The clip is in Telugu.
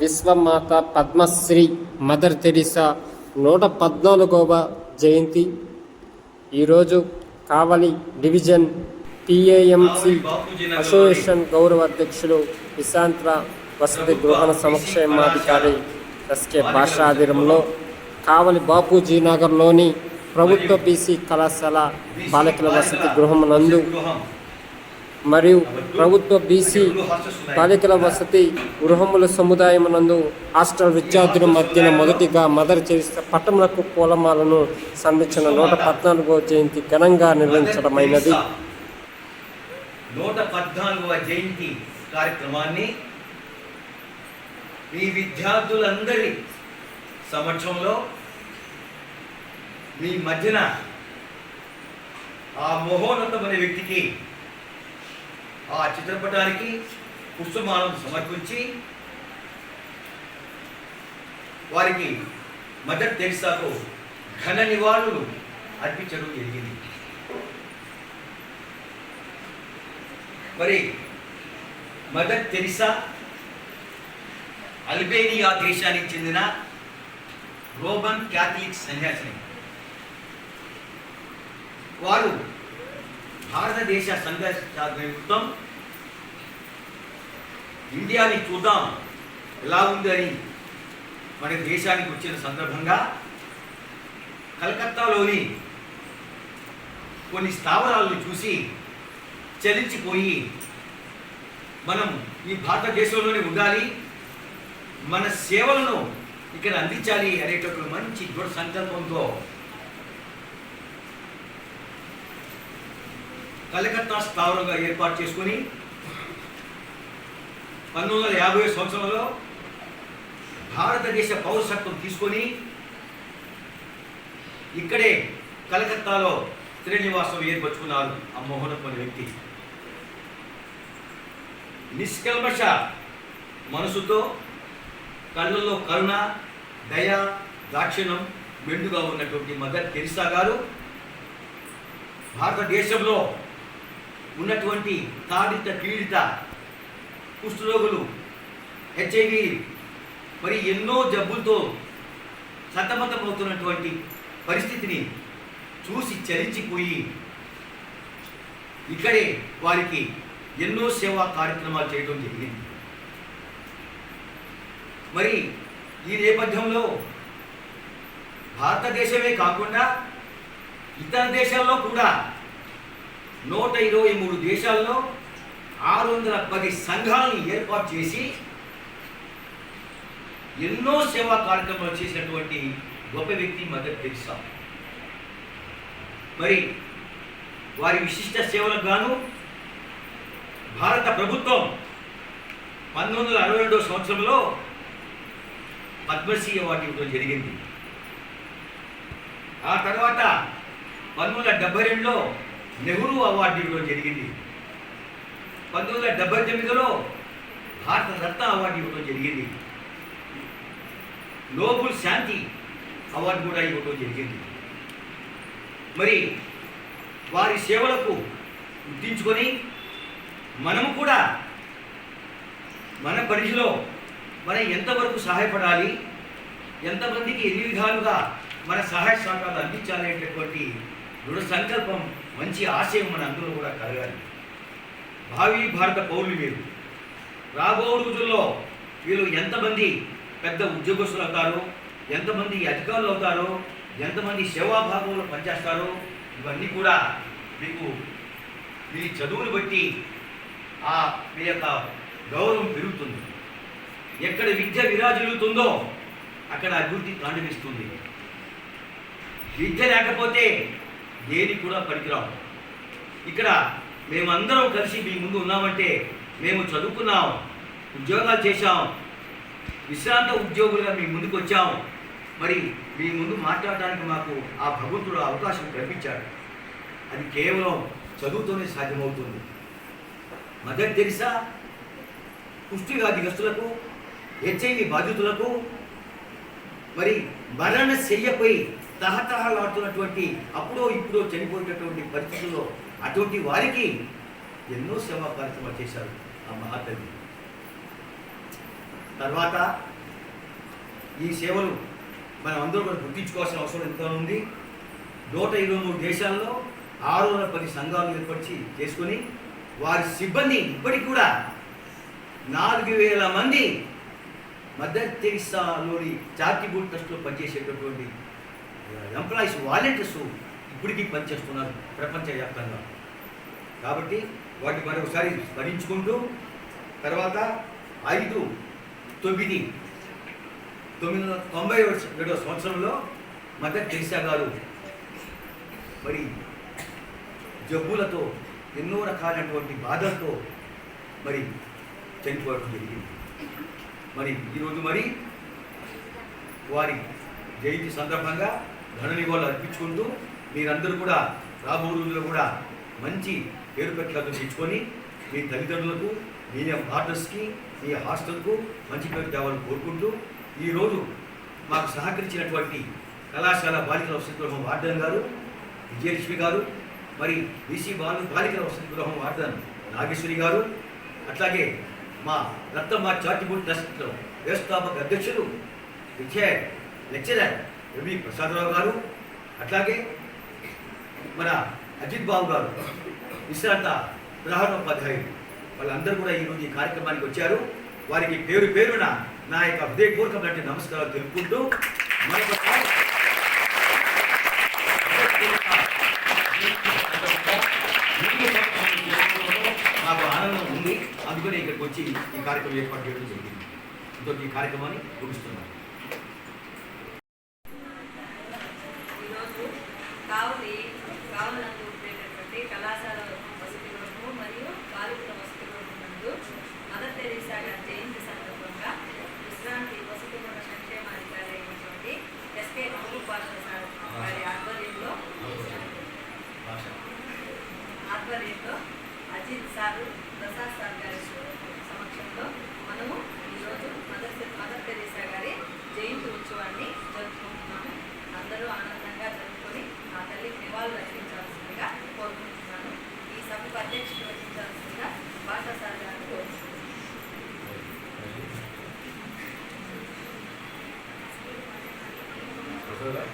విశ్వమాత పద్మశ్రీ మదర్ తెరిసా నూట పద్నాలుగవ జయంతి. ఈరోజు కావలి డివిజన్ పిఏఎంసి అసోసియేషన్ గౌరవ అధ్యక్షులు విశాంత్ర వసతి గృహణ సంక్షేమాధికారి ఎస్కే భాష ఆధ్వర్యంలో కావలి బాపూజీ నగర్లోని ప్రభుత్వ బీసీ కళాశాల బాలికల వసతి గృహం నందు మరియు ప్రభుత్వ బీసీ బాలికల వసతి గృహముల సముదాయమునందు హాస్టల్ విద్యార్థుల మధ్యన మొదటిగా మదర్ చేసిన పట్టణములకు పూలమాలను సంరక్షణ నూట పద్నాలుగో జయంతి ఘనంగా నిర్వహించడమైనది. నూట పద్నాలుగవ జయంతి కార్యక్రమాన్ని మీ విద్యార్థులందరి సమక్షంలో మీ మధ్యన ఆ మహోన్నతమైన వ్యక్తికి ఆ చిత్రపటానికి పుష్పమాలను సమర్పించి వారికి మదర్ తెరిసాకు ఘన నివాళులు అర్పించడం జరిగింది. మరి మదర్ తెరిసా అల్బేనియా దేశానికి చెందిన రోమన్ క్యాథలిక్ సన్యాసిని. వారు భారతదేశ సంఘర్ష నిమిత్తం ఇండియాని చూద్దాం ఎలా ఉంది అని మన దేశానికి వచ్చిన సందర్భంగా కలకత్తాలోని కొన్ని స్థావరాలను చూసి చలించిపోయి మనం ఈ భారతదేశంలోనే ఉండాలి మన సేవలను ఇక్కడ అందించాలి అనేటటువంటి మంచి దృఢ సంకల్పంతో కలకత్తా స్థావరంగా ఏర్పాటు చేసుకొని పంతొమ్మిది వందల యాభై సంవత్సరంలో భారతదేశ పౌరసత్వం తీసుకొని ఇక్కడే కలకత్తాలో శ్రీనివాసం ఏర్పరచుకున్నారు ఆ మోహనత్వని వ్యక్తి. నిష్కల్మష మనసుతో కళ్ళల్లో కరుణ దయ దాక్షిణ్యం మెండుగా ఉన్నటువంటి మదర్ తెరిసా గారు భారతదేశంలో ఉన్నటువంటి తాడిత పీడిత కుష్ఠరోగులు హెచ్ఐవి మరి ఎన్నో జబ్బులతో సతమతమవుతున్నటువంటి పరిస్థితిని చూసి చలించిపోయి ఇక్కడే వారికి ఎన్నో సేవా కార్యక్రమాలు చేయడం జరిగింది. మరి ఈ నేపథ్యంలో భారతదేశమే కాకుండా ఇతర దేశాల్లో కూడా నూట ఇరవై మూడు దేశాల్లో ఆరు వందల పది సంఘాలను ఏర్పాటు చేసి ఎన్నో సేవా కార్యక్రమాలు చేసినటువంటి గొప్ప వ్యక్తి మదర్ తెరిసా మరి వారి విశిష్ట సేవలకు గాను భారత ప్రభుత్వం పంతొమ్మిది వందల అరవై రెండవ సంవత్సరంలో పద్మశ్రీ అవార్డు ఇవ్వడం జరిగింది. ఆ తర్వాత పంతొమ్మిది వందల డెబ్బై రెండులో నెహ్రూ అవార్డు ఇవ్వడం జరిగింది. పంతొమ్మిది వందల డెబ్బై తొమ్మిదిలో భారత రత్న అవార్డు ఇవ్వడం జరిగింది. నోబుల్ శాంతి అవార్డు కూడా ఇవ్వడం జరిగింది. మరి వారి సేవలకు గుర్తించుకొని మనము కూడా మన పరిధిలో మనం ఎంతవరకు సహాయపడాలి ఎంతమందికి ఎన్ని విధాలుగా మన సహాయ సహకారాలు అందించాలి అనేటటువంటి దృఢ సంకల్పం మంచి ఆశయం మన అందరూ కూడా కలగాలి. భావి భారత పౌరులు వీరు. రాబో రోజుల్లో వీళ్ళు ఎంతమంది పెద్ద ఉద్యోగస్తులు అవుతారో ఎంతమంది అధికారులు అవుతారో ఎంతమంది సేవాభాగంలో పనిచేస్తారో ఇవన్నీ కూడా మీకు మీ చదువులు బట్టి ఆ మీ యొక్క గౌరవం పెరుగుతుంది. ఎక్కడ విద్య విరాజిల్లుతుందో అక్కడ అభివృద్ధి తాండవిస్తుంది విద్య లేకపోతే ఏది కూడా పనికిరావు. ఇక్కడ మేమందరం కలిసి మీ ముందు ఉన్నామంటే మేము చదువుకున్నాం ఉద్యోగాలు చేశాం విశ్రాంత ఉద్యోగులుగా మీ ముందుకు వచ్చాం. మరి మీ ముందు మాట్లాడడానికి మాకు ఆ భగవంతుడు అవకాశం కల్పించాడు. అది కేవలం చదువుతోనే సాధ్యమవుతుంది. మదర్ తెరిసా కుష్ఠవ్యాధిగ్రస్తులకు హెచ్ఐవి బాధితులకు మరి మరణ శయ్యపై తహతహలాడుతున్నటువంటి అప్పుడో ఇప్పుడో చనిపోయేటటువంటి పరిస్థితుల్లో అటువంటి వారికి ఎన్నో సేవా కార్యక్రమాలు చేశారు ఆ మహాతల్లి తర్వాత ఈ సేవలు మనం అందరూ కూడా గుర్తించుకోవాల్సిన అవసరం ఎంతో ఉంది. నూట ఇరవై మూడు దేశాల్లో ఆరు వందల పది సంఘాలు ఏర్పరిచి చేసుకొని వారి సిబ్బంది ఇప్పటికి కూడా నాలుగు వేల మంది మదర్ తెరిసాలోని చారిటబుల్ ట్రస్ట్లో పనిచేసేటటువంటి ఎంప్లాయీస్ వాలంటీర్స్ ఇప్పటికీ పనిచేస్తున్నారు ప్రపంచవ్యాప్తంగా కాబట్టి వాటిని మరొకసారి స్మరించుకుంటూ తర్వాత ఐదు తొమ్మిది తొమ్మిది వందల తొంభై ఏడవ సంవత్సరంలో మదర్ తెరిసా గారు మరి జబ్బులతో ఎన్నో రకాలైనటువంటి బాధలతో మరి చనిపోవడం జరిగింది. మరి ఈరోజు మరి వారి జయంతి సందర్భంగా ఘన నివాళులు అర్పించుకుంటూ మీరందరూ కూడా రాబో రోజుల్లో కూడా మంచి పేరు ప్రఖ్యాతులు తెచ్చుకొని మీ తల్లిదండ్రులకు మీ పార్టనర్స్కి మీ హాస్టల్కు మంచి పేరు తేవాలని కోరుకుంటూ ఈరోజు మాకు సహకరించినటువంటి కళాశాల బాలికల వసతి గృహం వార్డన్ గారు విజయలక్ష్మి గారు మరి బీసీ బాలు బాలికల వసతి గృహం వార్డన్ నాగేశ్వరి గారు అట్లాగే మా రత్తమ్మ చార్టిబుల్ ట్రస్ట్లో వ్యవస్థాపక అధ్యక్షులు విజయ లెక్చరర్ రవి ప్రసాదరావు గారు అట్లాగే మన అజిత్ బాబు గారు విశ్రాంత ప్రధానోపాధ్యాయులు వాళ్ళందరూ కూడా ఈరోజు ఈ కార్యక్రమానికి వచ్చారు. వారికి పేరు పేరున నా యొక్క హృదయపూర్వకమైన నమస్కారాలు తెలుపుకుంటూ మరొకసారి నాకు ఆనందం ఉంది. అందుకనే ఇక్కడికి వచ్చి ఈ కార్యక్రమం ఏర్పాటు చేయడం జరిగింది. ఇంతో ఈ కార్యక్రమాన్ని ముగిస్తున్నాను ఈరోజు కావలి కావలందు ఉండేటటువంటి కళాశాల వసతి గృహము మరియు బాలికల వసతి గృహం నందు మదర్ తెరీసా గారి జయంతి సందర్భంగా విశ్రాంతి వసతి గృహ సంక్షేమాధికారి అయినటువంటి ఎస్కే మహబూబ్ బాషా వారి గారి ఆధ్వర్యంలో ఆధ్వర్యంలో అజిత్ సారు ప్రసాద్ సార్ గారి సమక్షంలో మనము ఈరోజు మదర్ మదర్ తెరీసా గారి జయంతి ఉత్సవాన్ని జరుపుకుంటున్నాము. అందరూ ఆనందంగా జరుపుకొని తల్లికి రచించాల్సిందిగా కోరుకుంటున్నాను ఈ సభకు అధ్యక్షత వహించాల్సిందిగా భాషా సార్ గారిని కోరుతున్నాను ఓకే సార్